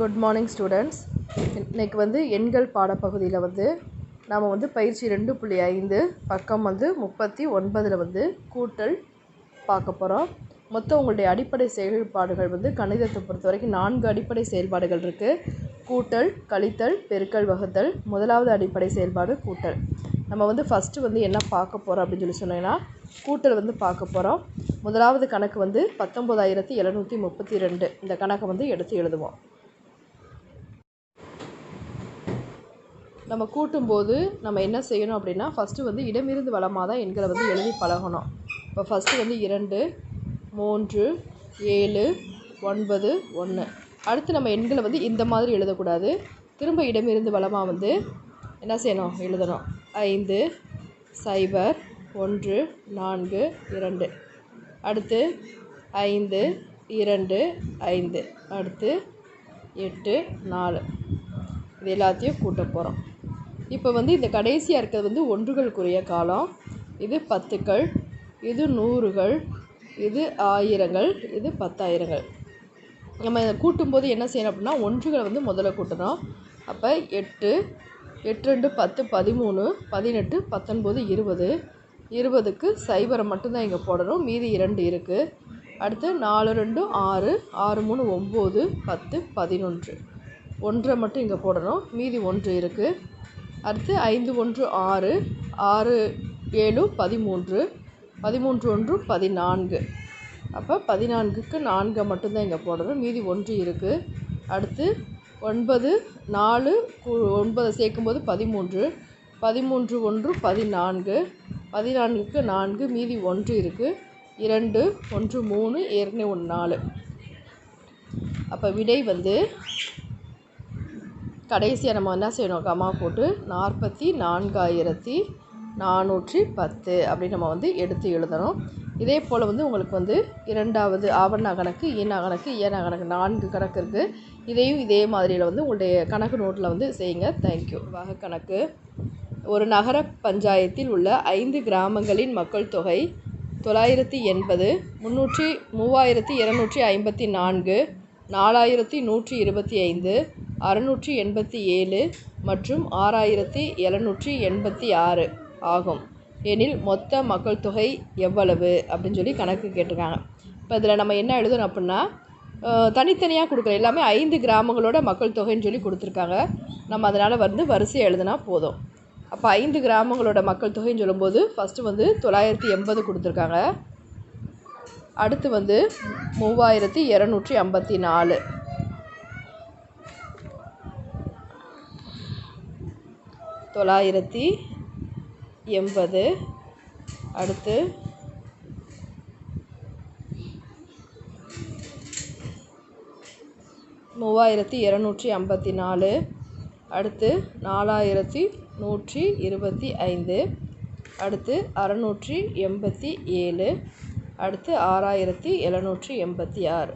Good morning students இன்னைக்கு வந்து எண்கள் பாடப்பகுதியில் வந்து நாம் வந்து பயிற்சி ரெண்டு புள்ளி ஐந்து பக்கம் வந்து முப்பத்தி ஒன்பதில் வந்து கூட்டல் பார்க்க போகிறோம் மொத்தம் உங்களுடைய அடிப்படை செயல்பாடுகள் வந்து கணிதத்தை பொறுத்த வரைக்கும் நான்கு அடிப்படை செயல்பாடுகள் இருக்குது கூட்டல் கழித்தல் பெருக்கல் வகுத்தல். முதலாவது அடிப்படை செயல்பாடு கூட்டல். நம்ம வந்து ஃபஸ்ட்டு வந்து என்ன பார்க்க போகிறோம் அப்படின்னு சொல்லி சொன்னீங்கன்னா கூட்டல் வந்து பார்க்க போகிறோம் முதலாவது கணக்கு வந்து பத்தொம்போதாயிரத்தி எழுநூற்றி முப்பத்தி ரெண்டு. இந்த கணக்கை வந்து எடுத்து எழுதுவோம். நம்ம கூட்டும்போது நம்ம என்ன செய்யணும் அப்படின்னா ஃபஸ்ட்டு வந்து இடமிருந்து வளமாக தான் எண்களை வந்து எழுதி பழகணும். இப்போ ஃபஸ்ட்டு வந்து இரண்டு மூன்று ஏழு ஒன்பது ஒன்று அடுத்து நம்ம எண்களை வந்து இந்த மாதிரி எழுதக்கூடாது. திரும்ப இடமிருந்து வளமாக வந்து என்ன செய்யணும்? எழுதணும். ஐந்து சைபர் ஒன்று நான்கு இரண்டு. அடுத்து ஐந்து இரண்டு ஐந்து. அடுத்து எட்டு நாலு. இது எல்லாத்தையும் கூட்ட போகிறோம் இப்போ வந்து இந்த கடைசியாக இருக்கிறது வந்து ஒன்றுகளுக்குரிய காலம். இது பத்துக்கள் இது நூறுகள் இது ஆயிரங்கள் இது பத்தாயிரங்கள். நம்ம இதை கூட்டும்போது என்ன செய்யணும் அப்படின்னா ஒன்றுகளை வந்து முதல்ல கூட்டணும். அப்போ எட்டு எட்டு ரெண்டு பத்து பதிமூணு பதினெட்டு பத்தொன்பது இருபது. இருபதுக்கு சைபரை மட்டும்தான் இங்கே போடணும். மீதி இரண்டு இருக்குது அடுத்து நாலு ரெண்டு ஆறு ஆறு மூணு ஒம்பது பத்து பதினொன்று. ஒன்றை மட்டும் இங்கே போடணும். மீதி ஒன்று இருக்குது அடுத்து ஐந்து ஒன்று ஆறு ஆறு ஏழு பதிமூன்று பதிமூன்று ஒன்று பதினான்கு. அப்போ பதினான்குக்கு நான்கை மட்டும்தான் இங்கே போடணும். மீதி ஒன்று இருக்குது அடுத்து ஒன்பது நாலு ஒன்பதை சேர்க்கும்போது பதிமூன்று பதிமூன்று ஒன்று பதினான்கு பதினான்குக்கு நான்கு மீதி ஒன்று இருக்குது இரண்டு ஒன்று மூணு ஏற்கனவே ஒன்று நாலு. அப்போ விடை வந்து கடைசியாக நம்ம என்ன செய்யணும்? கமா போட்டு நாற்பத்தி நான்காயிரத்தி நானூற்றி பத்து அப்படின்னு நம்ம வந்து எடுத்து எழுதணும். இதே போல் வந்து உங்களுக்கு வந்து இரண்டாவது ஆவண கணக்கு ஈனா கணக்கு ஏனா கணக்கு நான்கு கணக்கு இருக்குது இதையும் இதே மாதிரியில் வந்து உங்களுடைய கணக்கு நோட்டில் வந்து செய்யுங்க. தேங்க்யூ வகை கணக்கு. ஒரு நகர பஞ்சாயத்தில் உள்ள ஐந்து கிராமங்களின் மக்கள் தொகை தொள்ளாயிரத்தி எண்பது முந்நூற்றி மூவாயிரத்தி இரநூற்றி ஐம்பத்தி நான்கு நாலாயிரத்தி நூற்றி இருபத்தி ஐந்து அறுநூற்றி எண்பத்தி ஏழு மற்றும் ஆறாயிரத்தி எழுநூற்றி எண்பத்தி ஆறு ஆகும். எனில் மொத்த மக்கள் தொகை எவ்வளவு? அப்படின்னு சொல்லி கணக்கு கேட்டிருக்காங்க. இப்போ இதில் நம்ம என்ன எழுதணும் அப்படின்னா தனித்தனியாக கொடுக்குற எல்லாமே ஐந்து கிராமங்களோட மக்கள் தொகைன்னு சொல்லி கொடுத்துருக்காங்க. நம்ம அதனால் வந்து வரிசையை எழுதுனா போதும். அப்போ ஐந்து கிராமங்களோட மக்கள் தொகைன்னு சொல்லும்போது ஃபஸ்ட்டு வந்து தொள்ளாயிரத்தி எண்பது கொடுத்துருக்காங்க. அடுத்து வந்து மூவாயிரத்தி இரநூற்றி ஐம்பத்தி நாலு. தொள்ளாயிரத்தி எண்பது. அடுத்து மூவாயிரத்தி இரநூற்றி ஐம்பத்தி நாலு அடுத்து நாலாயிரத்தி நூற்றி இருபத்தி ஐந்து. அடுத்து அறநூற்றி எண்பத்தி ஏழு. அடுத்து ஆறாயிரத்தி எழுநூற்றி எண்பத்தி ஆறு.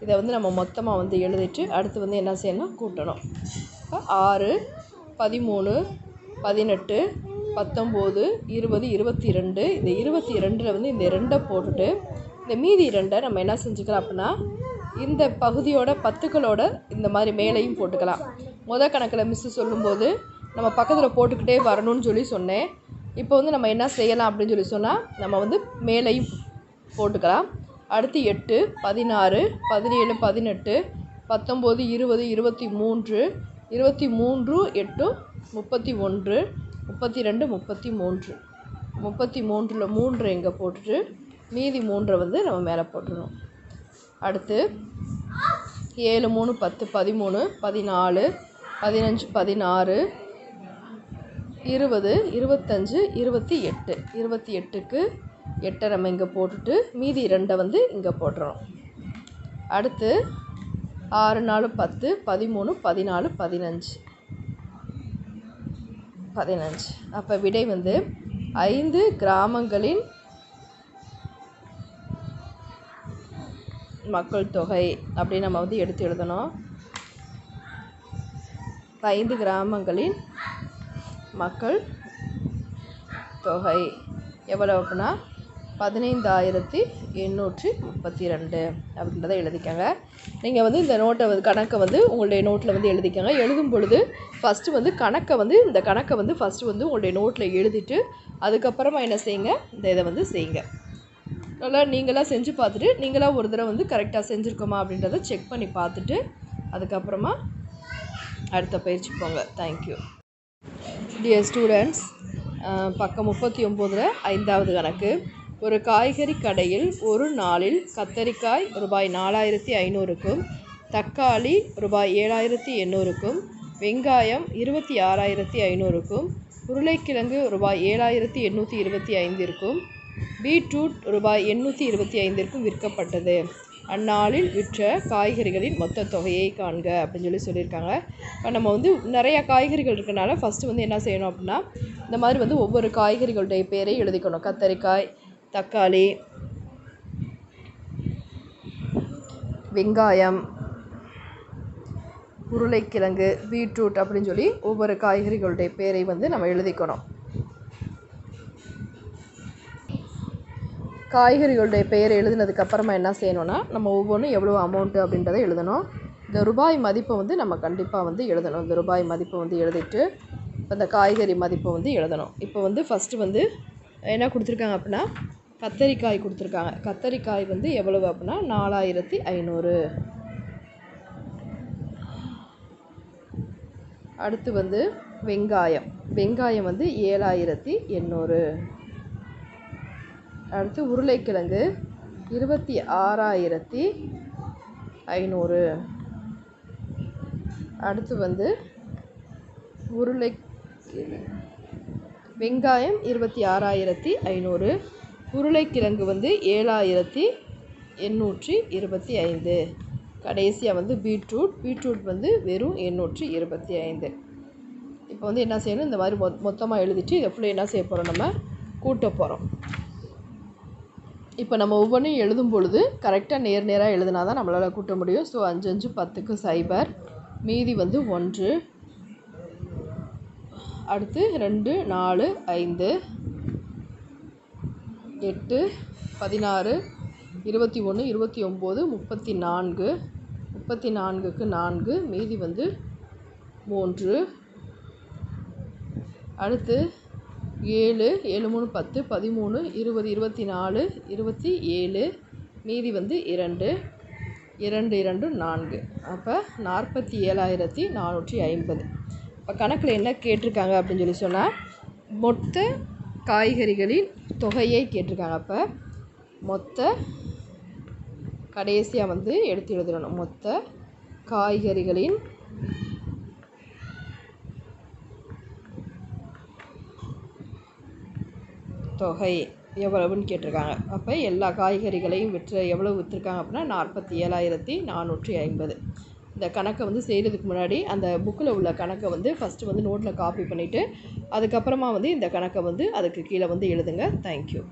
இதை வந்து நம்ம மொத்தமாக வந்து எழுதிட்டு அடுத்து வந்து என்ன செய்யணும் கூட்டணும். ஆறு பதிமூணு பதினெட்டு பத்தொம்போது இருபது இருபத்தி ரெண்டு இந்த இருபத்தி ரெண்டில் வந்து இந்த ரெண்டை போட்டுட்டு இந்த மீதி ரெண்டை நம்ம என்ன செஞ்சுக்கலாம் அப்படின்னா இந்த பகுதியோட பத்துக்களோட இந்த மாதிரி மேலேயும் போட்டுக்கலாம். முத கணக்கில் மிஸ்ஸு சொல்லும்போது நம்ம பக்கத்தில் போட்டுக்கிட்டே வரணும்னு சொல்லி சொன்னேன். இப்போ வந்து நம்ம என்ன செய்யலாம் அப்படின்னு சொல்லி சொன்னால் நம்ம வந்து மேலேயும் போட்டுக்கலாம். அடுத்து எட்டு பதினாறு பதினேழு பதினெட்டு பத்தொம்போது இருபது இருபத்தி மூன்று இருபத்தி மூன்று எட்டு முப்பத்தி ஒன்று முப்பத்தி ரெண்டு முப்பத்தி மூன்று. முப்பத்தி மூன்றில் மூன்று இங்கே போட்டுட்டு மீதி மூன்றை வந்து நம்ம மேலே போட்டுடணும். அடுத்து ஏழு மூணு பத்து பதிமூணு பதினாலு பதினஞ்சு பதினாறு இருபது இருபத்தஞ்சு இருபத்தி எட்டு. இருபத்தி எட்டுக்கு எட்டை நம்ம இங்கே போட்டுட்டு மீதி ரெண்டை வந்து இங்கே போடுறோம் அடுத்து ஆறு நாலு பத்து பதிமூணு பதினாலு பதினஞ்சு. பதினஞ்சு. அப்போ விடை வந்து ஐந்து கிராமங்களின் மக்கள் தொகை அப்படின்னு நம்ம வந்து எடுத்து எழுதணும். ஐந்து கிராமங்களின் மக்கள் தொகை எவ்வளோ அப்படின்னா பதினைந்தாயிரத்தி எண்ணூற்றி முப்பத்தி ரெண்டு அப்படின்றத எழுதிக்கங்க. நீங்கள் வந்து இந்த நோட்டை வந்து கணக்கை வந்து உங்களுடைய நோட்டில் வந்து எழுதிக்கோங்க. எழுதும் பொழுது ஃபஸ்ட்டு வந்து கணக்கை வந்து இந்த கணக்கை வந்து ஃபஸ்ட்டு வந்து உங்களுடைய நோட்டில் எழுதிட்டு அதுக்கப்புறமா என்ன செய்யுங்க? இந்த இதை வந்து செய்யுங்க. நல்லா நீங்களாக செஞ்சு பார்த்துட்டு நீங்களாக ஒரு தடவை வந்து கரெக்டாக செஞ்சுருக்கோமா அப்படின்றத செக் பண்ணி பார்த்துட்டு அதுக்கப்புறமா அடுத்த பயிற்சி போங்க. தேங்க்யூ டியர் ஸ்டூடெண்ட்ஸ் பக்கம் முப்பத்தி ஒம்போதில் ஐந்தாவது கணக்கு. ஒரு காய்கறி கடையில் ஒரு நாளில் கத்தரிக்காய் ரூபாய் நாலாயிரத்தி ஐநூறுக்கும் தக்காளி ரூபாய் ஏழாயிரத்தி எண்ணூறுக்கும் வெங்காயம் இருபத்தி ஆறாயிரத்தி ஐநூறுக்கும் உருளைக்கிழங்கு ரூபாய் ஏழாயிரத்தி எண்ணூற்றி இருபத்தி ஐந்திற்கும் பீட்ரூட் ரூபாய் எண்ணூற்றி இருபத்தி ஐந்திற்கும் விற்கப்பட்டது. அந்நாளில் விற்ற காய்கறிகளின் மொத்த தொகையை காண்க அப்படின்னு சொல்லி சொல்லியிருக்காங்க. இப்போ நம்ம வந்து நிறையா காய்கறிகள் இருக்கனால ஃபஸ்ட்டு வந்து என்ன செய்யணும் அப்படின்னா இந்த மாதிரி வந்து ஒவ்வொரு காய்கறிகளுடைய பேரை எழுதிக்கணும். கத்தரிக்காய் தக்காளி வெங்காயம் உருளைக்கிழங்கு பீட்ரூட் அப்படின்னு சொல்லி ஒவ்வொரு காய்கறிகளுடைய பேரை வந்து நம்ம எழுதிக்கணும். காய்கறிகளுடைய பெயர் எழுதினதுக்கப்புறமா என்ன செய்யணும்னா நம்ம ஒவ்வொன்றும் எவ்வளோ அமௌண்ட்டு அப்படின்றத எழுதணும். இந்த ரூபாய் மதிப்பை வந்து நம்ம கண்டிப்பாக வந்து எழுதணும். இந்த ரூபாய் மதிப்பை வந்து எழுதிட்டு இப்போ இந்த காய்கறி மதிப்பை வந்து எழுதணும். இப்போ வந்து ஃபஸ்ட்டு வந்து என்ன கொடுத்துருக்காங்க அப்படின்னா கத்தரிக்காய் கொடுத்துருக்காங்க. கத்தரிக்காய் வந்து எவ்வளவு அப்படின்னா நாலாயிரத்தி ஐநூறு. அடுத்து வந்து வெங்காயம். வெங்காயம் வந்து ஏழாயிரத்தி எண்ணூறு. அடுத்து உருளைக்கிழங்கு இருபத்தி ஆறாயிரத்தி ஐநூறு. அடுத்து வந்து உருளை வெங்காயம் இருபத்தி ஆறாயிரத்தி ஐநூறு. உருளைக்கிழங்கு வந்து ஏழாயிரத்தி எண்ணூற்றி இருபத்தி ஐந்து. கடைசியாக வந்து பீட்ரூட். பீட்ரூட் வந்து வெறும் எண்ணூற்றி இருபத்தி ஐந்து. இப்போ வந்து என்ன செய்யணும்? இந்த மாதிரி மொ மொத்தமாக எழுதிட்டு இதை ஃபுல்லாக என்ன செய்ய போகிறோம் நம்ம கூட்ட போகிறோம் இப்போ நம்ம ஒவ்வொன்றையும் எழுதும் பொழுது கரெக்டாக நேர் நேராக எழுதுனா தான் நம்மளால் கூட்ட முடியும். ஸோ அஞ்சு அஞ்சு பத்துக்கு சைபர் மீதி வந்து ஒன்று. அடுத்து ரெண்டு நாலு ஐந்து. எட்டு பதினாறு இருபத்தி ஒன்று இருபத்தி ஒம்பது முப்பத்தி நான்கு முப்பத்தி நான்குக்கு நான்கு மீதி வந்து மூன்று. அடுத்து ஏழு ஏழு மூணு பத்து பதிமூணு இருபது இருபத்தி நாலு இருபத்தி ஏழு மீதி வந்து இரண்டு. இரண்டு இரண்டு நான்கு. அப்போ நாற்பத்தி ஏழாயிரத்தி நானூற்றி ஐம்பது. இப்போ கணக்கில் என்ன கேட்டிருக்காங்க அப்படின்னு சொல்லி சொன்னால் மொத்த காய்கறிகளின் தொகையை கேட்டிருக்காங்க. அப்போ மொத்த கடைசியாக வந்து எடுத்து எழுதணும். மொத்த காய்கறிகளின் தொகை எவ்வளவுன்னு கேட்டிருக்காங்க. அப்போ எல்லா காய்கறிகளையும் விற்று எவ்வளவு விற்றுருக்காங்க அப்படின்னா நாற்பத்தி ஏழாயிரத்தி நானூற்றி ஐம்பது. இந்த கணக்கை வந்து செய்கிறதுக்கு முன்னாடி அந்த புக்கில் உள்ள கணக்கை வந்து ஃபஸ்ட்டு வந்து நோட்டில் காப்பி பண்ணிவிட்டு அதுக்கப்புறமா வந்து இந்த கணக்கை வந்து அதுக்கு கீழே வந்து எழுதுங்க. தேங்க்யூ